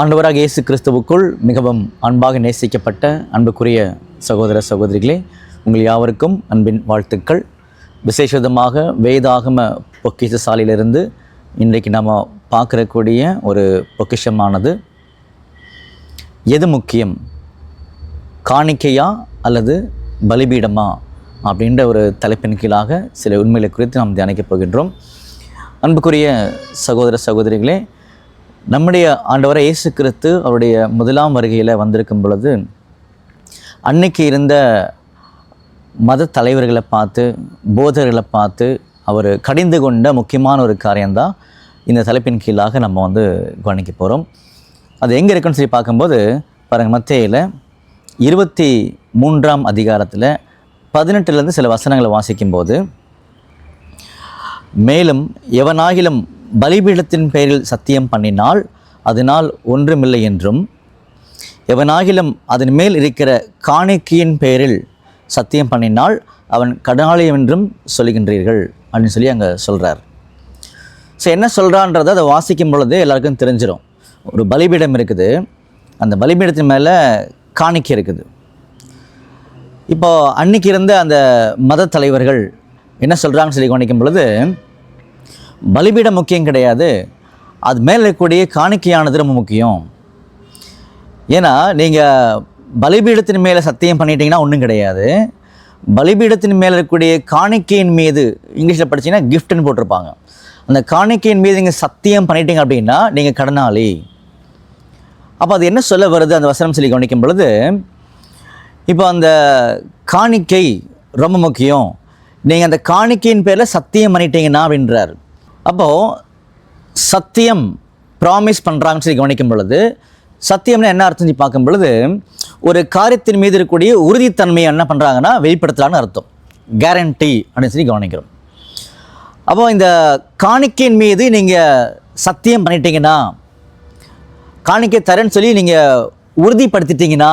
ஆண்டவராக இயேசு கிறிஸ்துவுக்குள் மிகவும் அன்பாக நேசிக்கப்பட்ட அன்புக்குரிய சகோதர சகோதரிகளே உங்கள் யாவருக்கும் அன்பின் வாழ்த்துக்கள். விசேஷமாக வேதாகம பொக்கிஷ சாலையிலிருந்து இன்றைக்கு நாம் பார்க்கறக்கூடிய ஒரு பொக்கிஷமானது எது முக்கியம்? காணிக்கையா அல்லது பலிபீடமா? அப்படின்ற ஒரு தலைப்பின் கீழாக சில உண்மைகளை குறித்து நாம் தியானிக்கப் போகின்றோம். அன்புக்குரிய சகோதர சகோதரிகளே நம்முடைய ஆண்டவரை இயேசு கிறிஸ்து அவருடைய முதலாம் வருகையில் வந்திருக்கும் பொழுது அன்னைக்கு இருந்த மத தலைவர்களை பார்த்து போதர்களை பார்த்து அவர் கடிந்து கொண்ட முக்கியமான ஒரு காரியம்தான் இந்த தலைப்பின் கீழாக நம்ம வந்து கவனிக்க போகிறோம் அது எங்கே இருக்குன்னு சொல்லி பார்க்கும்போது பாருங்கள் மத்தியில் இருபத்தி மூன்றாம் அதிகாரத்தில் பதினெட்டுலேருந்து சில வசனங்களை வாசிக்கும்போது மேலும் எவனாகிலும் பலிபீடத்தின் பெயரில் சத்தியம் பண்ணினால் அதனால் ஒன்றுமில்லை என்றும் எவனாகிலும் அதன் மேல் இருக்கிற காணிக்கையின் பெயரில் சத்தியம் பண்ணினால் அவன் கடனாலயம் என்றும் சொல்லுகின்றீர்கள் அப்படின்னு சொல்லி அங்கே சொல்கிறார் ஸோ என்ன சொல்கிறான்றதை அதை வாசிக்கும் பொழுது எல்லாருக்கும் தெரிஞ்சிடும் ஒரு பலிபீடம் இருக்குது. அந்த பலிபீடத்தின் மேலே காணிக்கை இருக்குது. இப்போ அன்னைக்கு இருந்த அந்த மத தலைவர்கள் என்ன சொல்கிறாங்கன்னு சொல்லி கவனிக்கும் பொழுது பலிபீடம் முக்கியம் கிடையாது. அது மேலே இருக்கக்கூடிய காணிக்கையானது ரொம்ப முக்கியம். ஏன்னா நீங்கள் பலிபீடத்தின் மேலே சத்தியம் பண்ணிட்டீங்கன்னா ஒன்றும் கிடையாது. பலிபீடத்தின் மேலே இருக்கக்கூடிய காணிக்கையின் மீது இங்கிலீஷில் படிச்சீங்கன்னா கிஃப்ட்னு போட்டிருப்பாங்க. அந்த காணிக்கையின் மீது நீங்கள் சத்தியம் பண்ணிட்டீங்க அப்படின்னா நீங்கள் கடனாளி. அப்போ அது என்ன சொல்ல வருது? அந்த வசனம் சொல்லி கவனிக்கும் பொழுது இப்போ அந்த காணிக்கை ரொம்ப முக்கியம். நீங்கள் அந்த காணிக்கையின் பேரில் சத்தியம் பண்ணிட்டீங்கன்னா அப்படின்றார். அப்போது சத்தியம் ப்ராமிஸ் பண்ணுறாங்கன்னு சொல்லி கவனிக்கும் பொழுது சத்தியம்னு என்ன அர்த்தம் பார்க்கும் பொழுது ஒரு காரியத்தின் மீது இருக்கக்கூடிய உறுதித்தன்மையை என்ன பண்ணுறாங்கன்னா வெளிப்படுத்தலான்னு அர்த்தம். கேரண்டி அப்படின்னு சொல்லி கவனிக்கிறோம். அப்போ இந்த காணிக்கையின் மீது நீங்கள் சத்தியம் பண்ணிட்டீங்கன்னா காணிக்கை தரேன்னு சொல்லி நீங்கள் உறுதிப்படுத்திட்டீங்கன்னா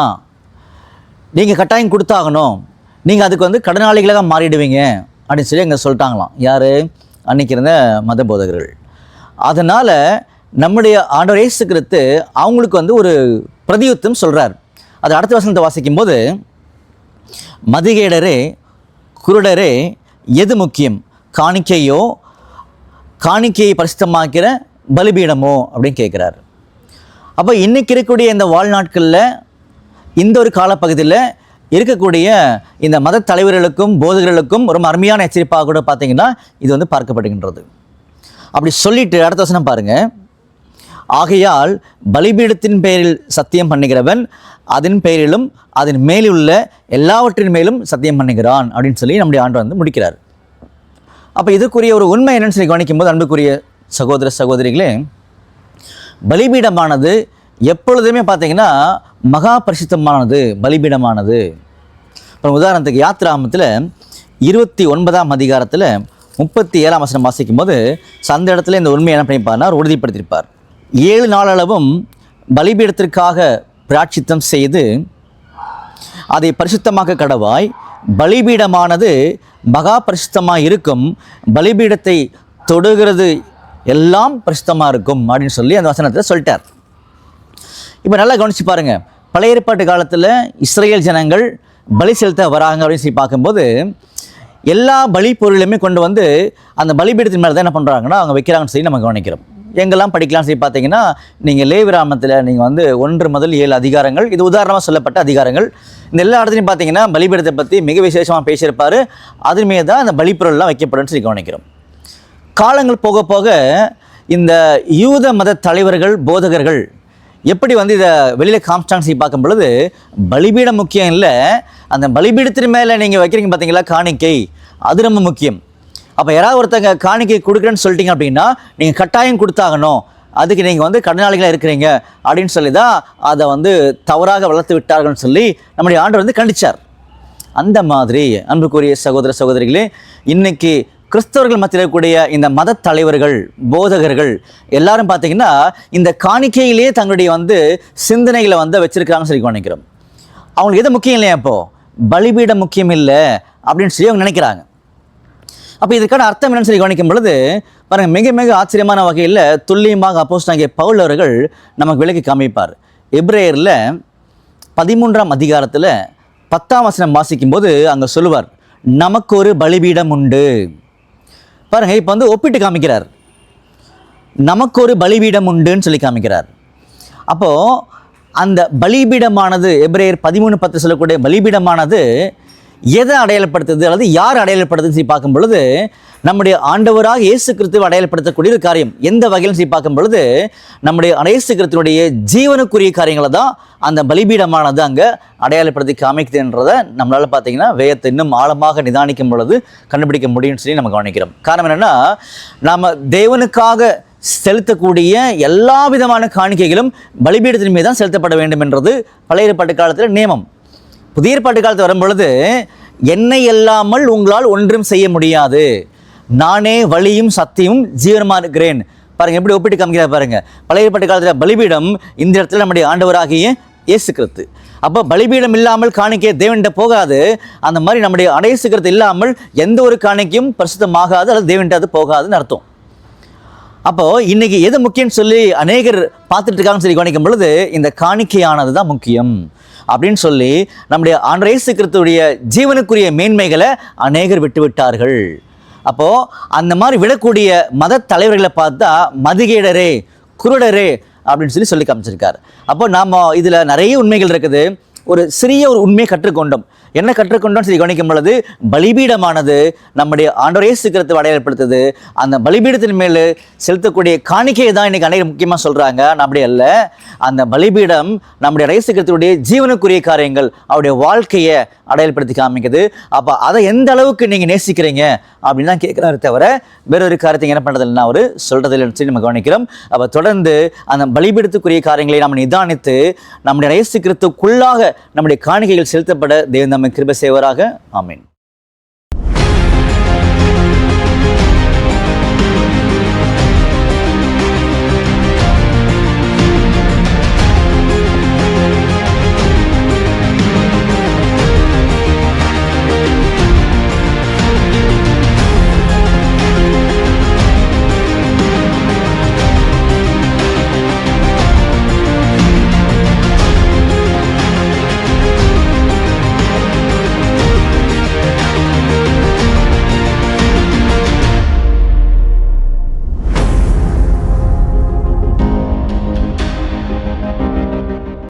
நீங்கள் கட்டாயம் கொடுத்தாகணும். நீங்கள் அதுக்கு வந்து கடனாளிகளாக மாறிடுவீங்க அப்படின்னு சொல்லி எங்கள் சொல்லிட்டாங்களாம். யார்? அன்றைக்கி இருந்த மத போதகர்கள். அதனால் நம்முடைய ஆண்டவர் இயேசு கிறிஸ்து அவங்களுக்கு வந்து ஒரு பிரதியுத்தம் சொல்கிறார் அது அடுத்த வசனத்தை வாசிக்கும்போது மதிகேடரே குருடரே எது முக்கியம்? காணிக்கையோ காணிக்கையை பரிசுத்தமாக்கிற பலிபீடமோ? அப்படின்னு கேட்குறாரு. அப்போ இன்றைக்கி இருக்கக்கூடிய இந்த வாழ்நாட்களில் இந்த ஒரு காலப்பகுதியில் இருக்கக்கூடிய இந்த மத தலைவர்களுக்கும் போதகர்களுக்கும் ரொம்ப அருமையான எச்சரிப்பாக கூட பார்த்தீங்கன்னா இது வந்து பார்க்கப்படுகின்றது. அப்படி சொல்லிட்டு அடுத்த வசனம் பாருங்க. ஆகையால் பலிபீடத்தின் பெயரில் சத்தியம் பண்ணுகிறவன் அதன் பெயரிலும் அதன் மேலுள்ள எல்லாவற்றின் மேலும் சத்தியம் பண்ணுகிறான் அப்படின்னு சொல்லி நம்முடைய ஆண்டு வந்து முடிக்கிறார். அப்போ இதுக்குரிய ஒரு உண்மை என்னன்னு சொல்லி கவனிக்கும்போது அன்புக்குரிய சகோதர சகோதரிகளே பலிபீடமானது எப்பொழுதுமே பார்த்தீங்கன்னா மகா பரிசுத்தமானது பலிபீடமானது. அப்புறம் உதாரணத்துக்கு யாத்ராமத்தில் இருபத்தி ஒன்பதாம் அதிகாரத்தில் முப்பத்தி ஏழாம் வசனம் வாசிக்கும் போது அந்த இடத்துல இந்த உண்மையை என்ன பண்ணியிருப்பார்னா உறுதிப்படுத்தியிருப்பார். ஏழு நாளளவும் பலிபீடத்திற்காக பிராட்சித்தம் செய்து அதை பரிசுத்தமாக்க கடவாய் பலிபீடமானது மகா பரிசுத்தமாக இருக்கும் பலிபீடத்தை தொடுகிறது எல்லாம் பரிசுத்தமாக இருக்கும் அப்படின்னு சொல்லி அந்த வசனத்தை சொல்லிட்டார். இப்போ நல்லா கவனிச்சு பாருங்கள் பழைய ஏற்பாட்டு காலத்தில் இஸ்ரேல் ஜனங்கள் பலி செலுத்த வராங்க அப்படின்னு சொல்லி பார்க்கும்போது எல்லா பலி பொருளையுமே கொண்டு வந்து அந்த பலிபீடத்தின் மேலே தான் என்ன பண்ணுறாங்கன்னா அவங்க வைக்கிறாங்கன்னு சொல்லி நம்ம கவனிக்கிறோம். எங்கெல்லாம் படிக்கலாம்னு சொல்லி பார்த்தீங்கன்னா நீங்கள் லேவிராமத்தில் நீங்கள் வந்து ஒன்று முதல் ஏழு அதிகாரங்கள் இது உதாரணமாக சொல்லப்பட்ட அதிகாரங்கள். இந்த எல்லா இடத்துலையும் பார்த்தீங்கன்னா பலிபீடத்தை பற்றி மிக விசேஷமாக பேசியிருப்பார். அதுமே தான் அந்த பலிப்பொருள்லாம் வைக்கப்படும்னு சொல்லி கவனிக்கிறோம். காலங்கள் போக போக இந்த யூத மத தலைவர்கள் போதகர்கள் எப்படி வந்து இதை வெளியில் காமிச்சான்னு பார்க்கும் பொழுது பலிபீடம் முக்கியம் இல்லை. அந்த பலிபீடத்தின் மேலே நீங்கள் வைக்கிறீங்க பார்த்தீங்களா காணிக்கை. அது ரொம்ப முக்கியம். அப்போ யாராவது ஒருத்தங்க காணிக்கை கொடுக்குறேன்னு சொல்லிட்டீங்க அப்படின்னா நீங்கள் கட்டாயம் கொடுத்தாகணும். அதுக்கு நீங்கள் வந்து கடனாளிகளாக இருக்கிறீங்க அப்படின்னு சொல்லி தான் அதை வந்து தவறாக வளர்த்து விட்டார்கள்னு சொல்லி நம்முடைய ஆண்டு வந்து கண்டிச்சார். அந்த மாதிரி அன்புக்குரிய சகோதர சகோதரிகளே இன்றைக்கி கிறிஸ்தவர்கள் மத்தியில் இருக்கக்கூடிய இந்த மத தலைவர்கள் போதகர்கள் எல்லாரும் பார்த்தீங்கன்னா இந்த காணிக்கையிலேயே தங்களுடைய வந்து சிந்தனைகளை வந்து வச்சிருக்காங்கன்னு சொல்லி நினைக்கிறோம். அவங்களுக்கு எது முக்கியம் இல்லையா இப்போ பலிபீடம் முக்கியம் இல்லை அப்படின்னு சொல்லி அவங்க நினைக்கிறாங்க. அப்போ இதுக்கான அர்த்தம் என்னன்னு சொல்லி கவனிக்கும் பொழுது பாருங்கள் மிக மிக ஆச்சரியமான வகையில் துல்லியமாக அப்போஸ் பவுல் அவர்கள் நமக்கு விலக்கி காமிப்பார். எப்ரேயரில் பதிமூன்றாம் அதிகாரத்தில் பத்தாம் வசனம் வாசிக்கும்போது அங்கே சொல்லுவார் நமக்கு ஒரு பலிபீடம் உண்டு. பாருங்க இப்போ வந்து ஒப்பிட்டு காமிக்கிறார். நமக்கு ஒரு பலிபீடம் உண்டுன்னு சொல்லி காமிக்கிறார். அப்போது அந்த பலிபீடமானது எப்ரேயர் பதிமூணு பத்து சொல்லக்கூடிய பலிபீடமானது எதை அடையாளப்படுத்துது அல்லது யார் அடையாளப்படுத்துன்னு சொல்லி பார்க்கும் பொழுது நம்முடைய ஆண்டவராக இயேசு கிறிஸ்துவை அடையாளப்படுத்தக்கூடிய ஒரு காரியம். எந்த வகையில் சொல்லி பார்க்கும் பொழுது நம்முடைய இயேசு கிறிஸ்துவனுடைய ஜீவனுக்குரிய காரியங்களை தான் அந்த பலிபீடமானது அங்கே அடையாளப்படுத்தி காமிக்குதுன்றதை நம்மளால் பார்த்தீங்கன்னா வேயத்தை இன்னும் ஆழமாக நிதானிக்கும் பொழுது கண்டுபிடிக்க முடியும்னு சொல்லி நம்ம கவனிக்கிறோம். காரணம் என்னென்னா நாம் தேவனுக்காக செலுத்தக்கூடிய எல்லா விதமான காணிக்கைகளும் பலிபீடத்தின் மீது தான் செலுத்தப்பட வேண்டும் என்றது பழைய பட்டு காலத்தில் நியமம். புதிய ஏற்பாட்டு காலத்தில் வரும்பொழுது என்னை இல்லாமல் உங்களால் ஒன்றும் செய்ய முடியாது. நானே வழியும் சத்தியும் ஜீவனமாக இருக்கிறேன். பாருங்க எப்படி ஒப்பிட்டு காமிக்கிறார் பாருங்க. பழைய ஏற்பாட்டு காலத்தில் பலிபீடம் இந்த இடத்துல நம்முடைய ஆண்டவராகிய இயேசு கிறிஸ்து. அப்போ பலிபீடம் இல்லாமல் காணிக்கை தேவன்கிட்ட போகாது. அந்த மாதிரி நம்முடைய அடையசு கிறிஸ்து இல்லாமல் எந்த ஒரு காணிக்கையும் பிரசுத்தமாகாது அல்லது தேவன்கிட்ட அது போகாதுன்னு அர்த்தம். அப்போ இன்னைக்கு எது முக்கியம்னு சொல்லி அநேகர் பார்த்துட்டு இருக்காங்கன்னு சொல்லி கவனிக்கும் பொழுது இந்த காணிக்கையானது தான் முக்கியம். அப்படின்னு சொல்லி நம்முடைய ஆண்டரேசு கிறிஸ்துடைய ஜீவனுக்குரிய மேன்மைகளை அநேகர் விட்டுவிட்டார்கள். அப்போது அந்த மாதிரி விடக்கூடிய மத தலைவர்களை பார்த்தா மதுகேடரே குருடரே அப்படின்னு சொல்லி சொல்லி காமிச்சிருக்கார். அப்போ நாம இதில் நிறைய உண்மைகள் இருக்குது. ஒரு சிறிய ஒரு உண்மையை கற்றுக்கொண்டோம். என்ன கற்றுக்கொண்டோம்? சரி கவனிக்கும் பொழுது பலிபீடமானது நம்முடைய ஆண்டவர் இயேசு கிறிஸ்துவை அடையாளப்படுத்துது. அந்த பலிபீடத்தின் மேல் செலுத்தக்கூடிய காணிக்கையை தான் இன்றைக்கி அனைவரும் முக்கியமாக சொல்கிறாங்க நான் அப்படி அல்ல. அந்த பலிபீடம் நம்முடைய இயேசு ஜீவனுக்குரிய காரியங்கள் அவருடைய வாழ்க்கையை அடையாளப்படுத்தி காமிக்குது. அப்போ அதை எந்த அளவுக்கு நீங்கள் நேசிக்கிறீங்க? அப்படின்னு தான் கேட்குறாரு தவிர வேறொரு காரியத்தை என்ன பண்ணுறதில்லைன்னா அவர் சொல்கிறதில்லைன்னு சொல்லி நம்ம கவனிக்கிறோம். அப்போ தொடர்ந்து அந்த பலிபீடத்துக்குரிய காரியங்களை நாம் நிதானித்து நம்முடைய இயேசு கிறிஸ்துக்குள்ளாக நம்முடைய காணிக்கைகள் செலுத்தப்பட தேவன் நம்மை கிருப செய்வராக. ஆமீன்.